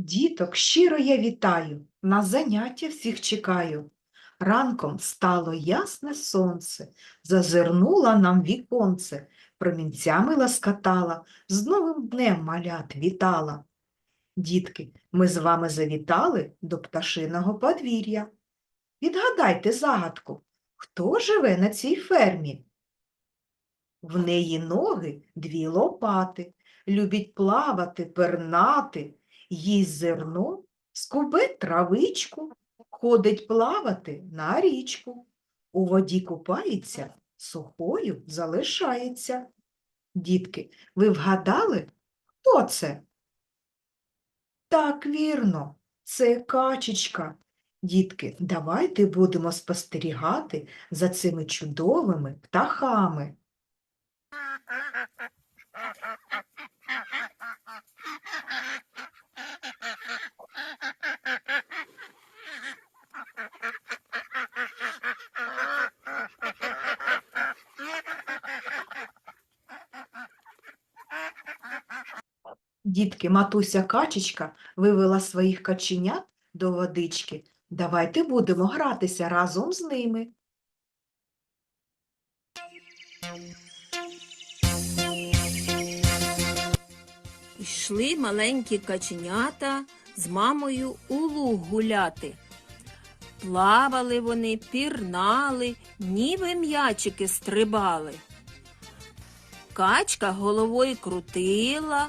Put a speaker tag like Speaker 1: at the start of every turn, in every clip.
Speaker 1: Діток, щиро я вітаю, на заняття всіх чекаю. Ранком стало ясне сонце, зазирнула нам віконце, промінцями ласкатала, з новим днем малят вітала. Дітки, ми з вами завітали до пташиного подвір'я. Відгадайте загадку, хто живе на цій фермі? В неї ноги дві лопати, любить плавати, пернати, їсть зерно, скубе травичку, ходить плавати на річку. У воді купається, сухою залишається. Дітки, ви вгадали, хто це? Так, вірно, це качечка. Дітки, давайте будемо спостерігати за цими чудовими птахами. Дітки, матуся качечка вивела своїх каченят до водички. Давайте будемо гратися разом з ними.
Speaker 2: Йшли маленькі каченята з мамою у луг гуляти. Плавали вони, пірнали, ніби м'ячики стрибали. Качка головою крутила,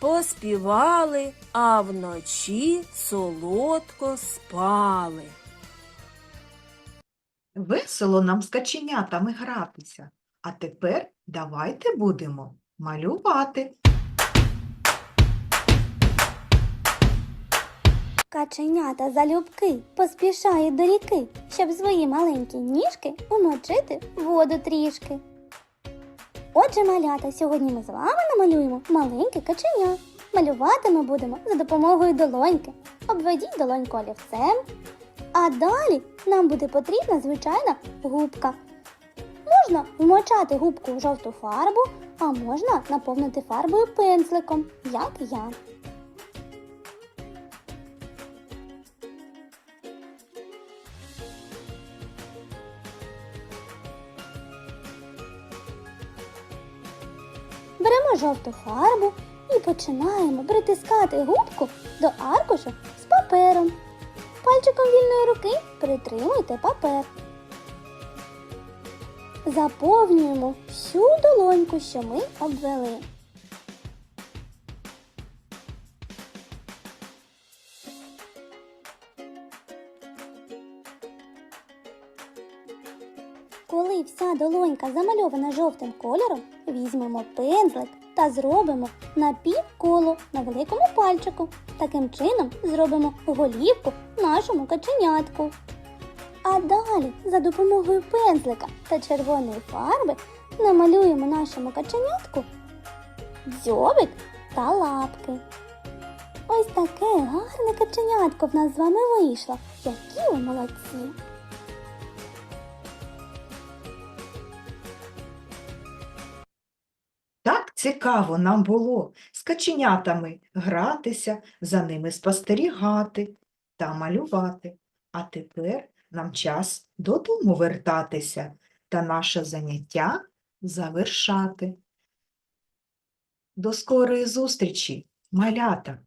Speaker 2: поспівали, а вночі солодко спали.
Speaker 1: Весело нам з каченятами гратися. А тепер давайте будемо малювати.
Speaker 3: Каченята залюбки поспішають до ріки, щоб свої маленькі ніжки умочити в воду трішки. Отже, малята, сьогодні ми з вами намалюємо маленьке каченя. Малювати ми будемо за допомогою долоньки. Обведіть долоньку олівцем. А далі нам буде потрібна звичайна губка. Можна вмочати губку в жовту фарбу, а можна наповнити фарбою пензликом, як я. Беремо жовту фарбу і починаємо притискати губку до аркушу з папером. Пальчиком вільної руки притримуйте папер. Заповнюємо всю долоньку, що ми обвели. Коли вся долонька замальована жовтим кольором, візьмемо пензлик та зробимо напівколо на великому пальчику. Таким чином зробимо голівку нашому каченятку. А далі за допомогою пензлика та червоної фарби намалюємо нашому каченятку дзьобик та лапки. Ось таке гарне каченятко в нас з вами вийшло. Які ви молодці!
Speaker 1: Цікаво нам було з каченятами гратися, за ними спостерігати та малювати. А тепер нам час додому вертатися та наше заняття завершати. До скорої зустрічі, малята!